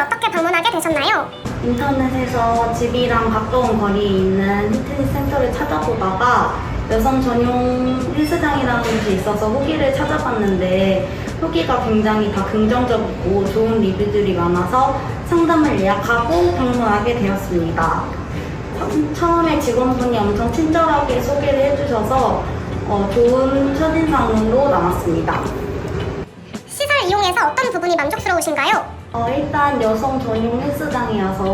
이곳을 어떻게 방문하게 되셨나요? 인터넷에서 집이랑 가까운 거리에 있는 피트니스 센터를 찾아보다가 여성 전용 헬스장이라는 곳이 있어서 후기를 찾아봤는데 후기가 굉장히 다 긍정적이고 좋은 리뷰들이 많아서 상담을 예약하고 방문하게 되었습니다. 처- 처음에 직원분이 엄청 친절하게 소개를 해주셔서 어, 좋은 첫인상으로 남았습니다. 시설 이용해서 어떤 부분이 만족스러우신가요? 어, 일단 여성 전용 헬스장이어서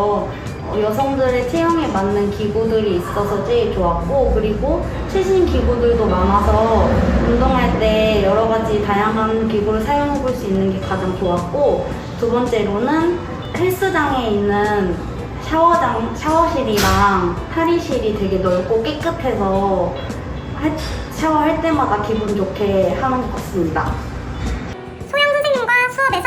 어, 여성들의 체형에 맞는 기구들이 있어서 제일 좋았고 그리고 최신 기구들도 많아서 운동할 때 여러 가지 다양한 기구를 사용해 볼 수 있는 게 가장 좋았고 두 번째로는 헬스장에 있는 샤워장, 샤워실이랑 탈의실이 되게 넓고 깨끗해서 할- 샤워할 때마다 기분 좋게 하는 것 같습니다.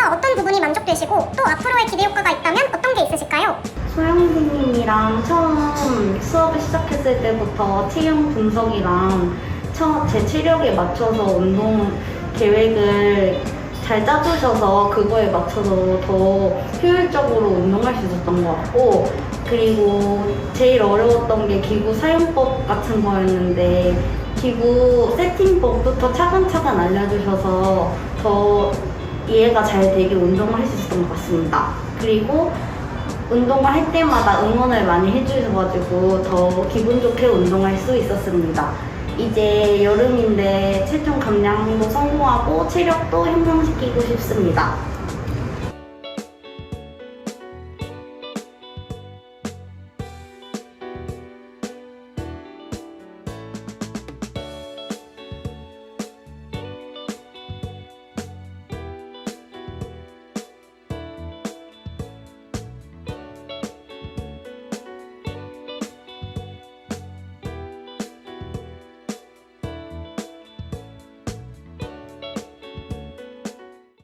어떤 부분이 만족되시고 또 앞으로의 기대 효과가 있다면 어떤 게 있으실까요? 소영 선생님이랑 처음 수업을 시작했을 때부터 체형 분석이랑 처, 제 체력에 맞춰서 운동 계획을 잘 짜주셔서 그거에 맞춰서 더 효율적으로 운동할 수 있었던 것 같고 그리고 제일 어려웠던 게 기구 사용법 같은 거였는데 기구 세팅법부터 차근차근 알려주셔서 더 이해가 잘 되게 운동을 할 수 있었던 것 같습니다. 그리고 운동을 할 때마다 응원을 많이 해주셔가지고 더 기분 좋게 운동할 수 있었습니다. 이제 여름인데 체중 감량도 성공하고 체력도 향상시키고 싶습니다.